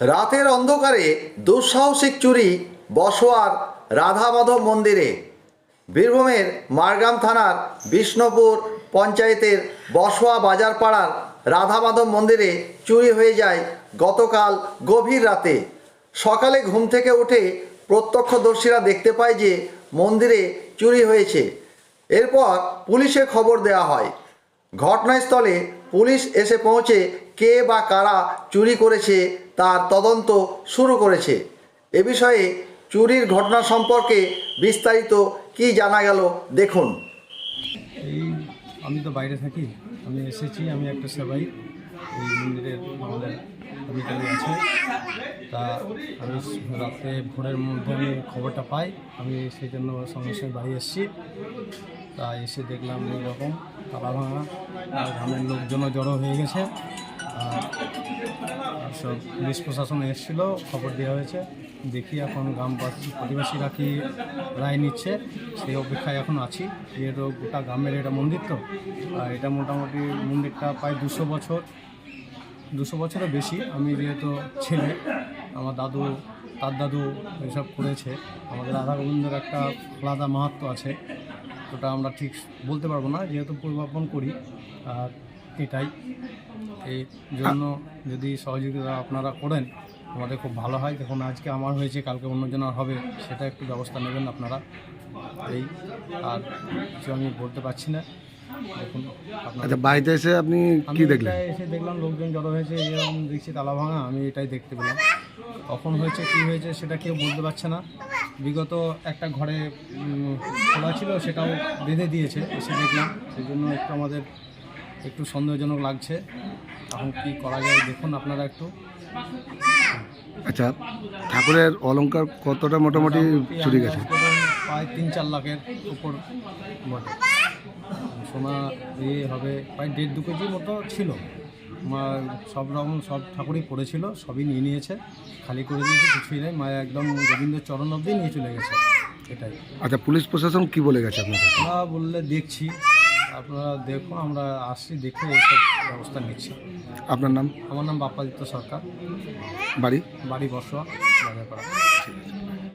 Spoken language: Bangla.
রাতের অন্ধকারে দুঃসাহসিক চুরি, বসোয়ার রাধা মাধব মন্দিরে। বীরভূমের মারগ্রাম থানার বিষ্ণুপুর পঞ্চায়েতের বসোয়া বাজার পাড়ার রাধা মাধব মন্দিরে চুরি হয়ে যায় গতকাল গভীর রাতে। সকালে ঘুম থেকে উঠে প্রত্যক্ষদর্শীরা দেখতে পায় যে মন্দিরে চুরি হয়েছে। এরপর পুলিশে খবর দেওয়া হয়। ঘটনাস্থলে পুলিশ এসে পৌঁছে কে বা কারা চুরি করেছে তার তদন্ত শুরু করেছে। এ বিষয়ে চুরির ঘটনা সম্পর্কে বিস্তারিত কি জানা গেল দেখুন। আমি তো বাইরে থাকি। আমি এসেছি, আমি একটা সেবাই। মন্দিরের আমাদের কমিটারি আছে। তা আমি রাতে ভোরের মধ্যে আমি খবরটা পাই। আমি সেই জন্য সঙ্গে সঙ্গে বাড়ি এসেছি। তা এসে দেখলাম এইরকম তালা ভাঙা গ্রামের লোকজনও জড়ো হয়ে গেছে। আর সব পুলিশ প্রশাসন এসেছিল, খবর দেওয়া হয়েছে। দেখি এখন গ্রামবাসী প্রতিবেশীরা কি রায় নিচ্ছে। সেই অপেক্ষায় এখন আছি। যেহেতু গোটা গ্রামের এটা মন্দির তো, আর এটা মোটামুটি মন্দিরটা প্রায় দুশো বছর। দুশো বছরের বেশি আমি যেহেতু ছেলে, আমার দাদু, তার দাদু এসব করেছে। আমাদের রাধা গোবিন্দের একটা আলাদা মাহাত্ম আছে, ওটা আমরা ঠিক বলতে পারব না, যেহেতু পরিবর্তন করি, আর এটাই। এই জন্য যদি সহযোগিতা আপনারা করেন, আমাদের খুব ভালো হয়। দেখুন, আজকে আমার হয়েছে, কালকে অন্যজনের হবে, সেটা একটু ব্যবস্থা নেবেন আপনারা। এই, আর কিছু আমি বলতে পারছি না। আচ্ছা বাড়িতে এসে আপনি কি দেখলেন? এসে দেখলাম লোকজন জড়ো হয়েছে এরকম দেখছি তালা ভাঙা আমি এটাই দেখতে পেলাম। কখন হয়েছে কি হয়েছে সেটা কেউ বলতে পারছে না। বিগত একটা ঘরে খোলা ছিল সেটাও বেঁধে দিয়েছে এসে দেখলাম। সেই জন্য একটু আমাদের একটু সন্দেহজনক লাগছে। এখন কি করা যায় দেখুন আপনারা একটু। আচ্ছা ঠাকুরের অলংকার কতটা মোটামুটি চুরি গেছে? প্রায় তিন চার লাখের উপর বটে। সোনা এ হবে প্রায় দেড় দু কেজির মতো ছিল। মা সব রকম সব ঠাকুরই পড়েছিল সবই নিয়ে নিয়েছে খালি করে দিয়েছে কিছুই নেই। মা একদম গোবিন্দের চরণ অবধি নিয়ে চলে গেছে এটাই। আচ্ছা পুলিশ প্রশাসন কি বলে গেছে আপনাদের? আমরা বললে দেখছি আপনারা দেখুন আমরা আসছি দেখে এইসব ব্যবস্থা নিচ্ছি। আপনার নাম? আমার নাম বাপ্পাদিত্য সরকার। বাড়ি? বাড়ি বসোয়া বাজারপাড়া।